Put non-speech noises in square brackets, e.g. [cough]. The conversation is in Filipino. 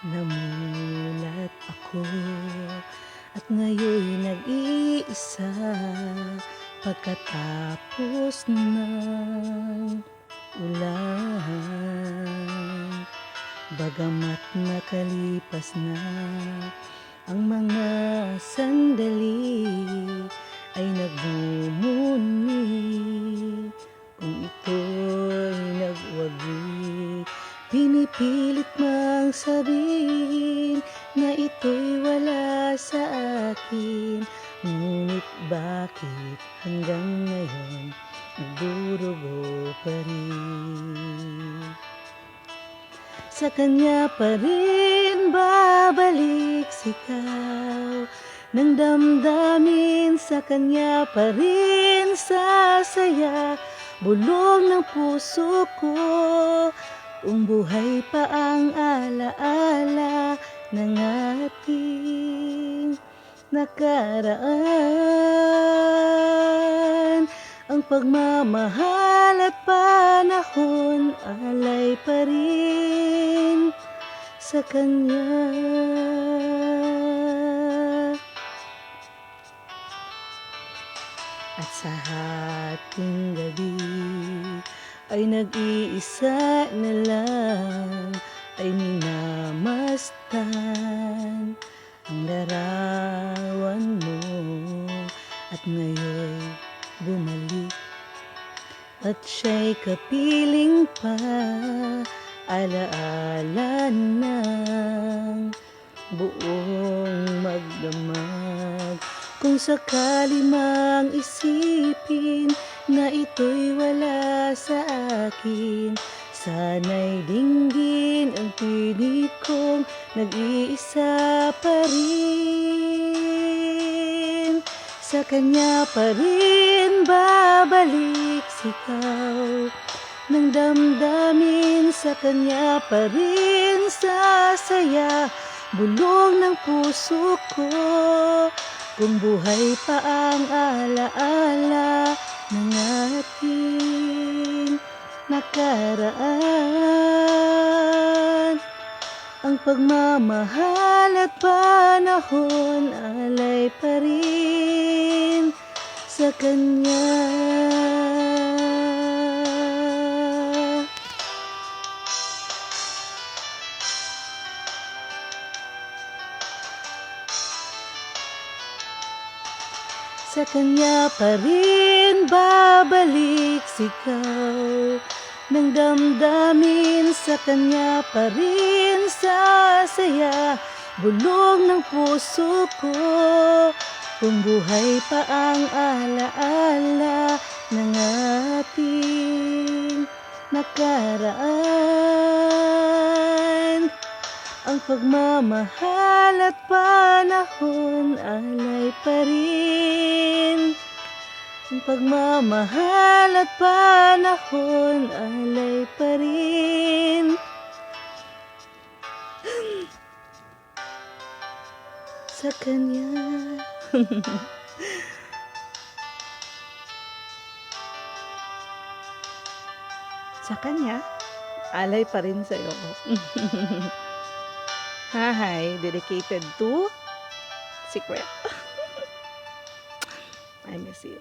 Namulat ako at ngayon nag-iisa pagkatapos ng ulan. Bagamat nakalipas na ang mga sandali ay nagmumuni Pinipilit mang sabihin na ito'y wala sa akin. Ngunit bakit hanggang ngayon nagdurugo pa rin? Sa kanya pa rin babalik sikaw Nang damdamin sa kanya pa rin sasaya Bulong ng puso ko kung buhay pa ang alaala ng ating nakaraan. Ang pagmamahal at panahon alay pa rin sa kanya. At sa ating gabi ay nag-iisa na lang ay minamastan ang larawan mo. At ngayon bumalik at siya'y kapiling pa alaala ng buong magdamag. Kung sakali mang isipin na ito'y wala sa akin. Sana'y dinggin ang pilit kong nag-iisa pa rin. Sa kanya pa rin babalik sikaw. Nang damdamin sa kanya pa rin sasaya Bulong ng puso ko. Kung buhay pa ang alaala ng ating nakaraan Ang pagmamahal at panahon alay pa rin sa kanya Sa kanya pa rin babalik sikaw Nang damdamin sa kanya pa rin sasaya Bulong ng puso ko Kung buhay pa ang alaala ng ating nakaraan ang pagmamahal at panahon alay pa rin. Ang pagmamahal at panahon alay pa rin. Sa kanya. [laughs] Sa kanya, alay pa rin sa'yo. [laughs] Hi, dedicated to Secret. [laughs] I miss you.